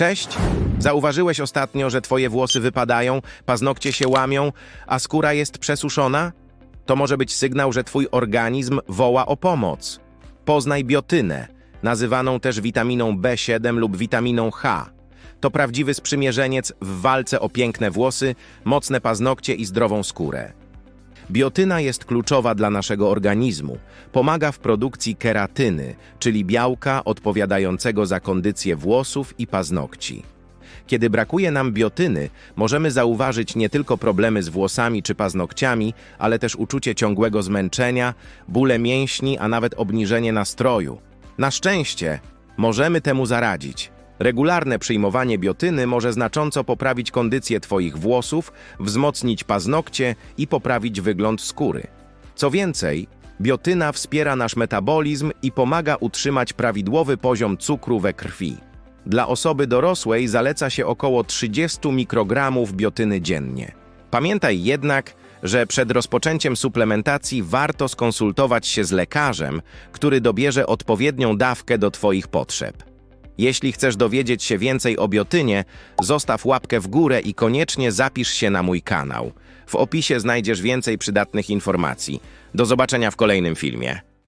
Cześć! Zauważyłeś ostatnio, że twoje włosy wypadają, paznokcie się łamią, a skóra jest przesuszona? To może być sygnał, że twój organizm woła o pomoc. Poznaj biotynę, nazywaną też witaminą B7 lub witaminą H. To prawdziwy sprzymierzeniec w walce o piękne włosy, mocne paznokcie i zdrową skórę. Biotyna jest kluczowa dla naszego organizmu. Pomaga w produkcji keratyny, czyli białka odpowiadającego za kondycję włosów i paznokci. Kiedy brakuje nam biotyny, możemy zauważyć nie tylko problemy z włosami czy paznokciami, ale też uczucie ciągłego zmęczenia, bóle mięśni, a nawet obniżenie nastroju. Na szczęście możemy temu zaradzić. Regularne przyjmowanie biotyny może znacząco poprawić kondycję Twoich włosów, wzmocnić paznokcie i poprawić wygląd skóry. Co więcej, biotyna wspiera nasz metabolizm i pomaga utrzymać prawidłowy poziom cukru we krwi. Dla osoby dorosłej zaleca się około 30 mikrogramów biotyny dziennie. Pamiętaj jednak, że przed rozpoczęciem suplementacji warto skonsultować się z lekarzem, który dobierze odpowiednią dawkę do Twoich potrzeb. Jeśli chcesz dowiedzieć się więcej o biotynie, zostaw łapkę w górę i koniecznie zapisz się na mój kanał. W opisie znajdziesz więcej przydatnych informacji. Do zobaczenia w kolejnym filmie.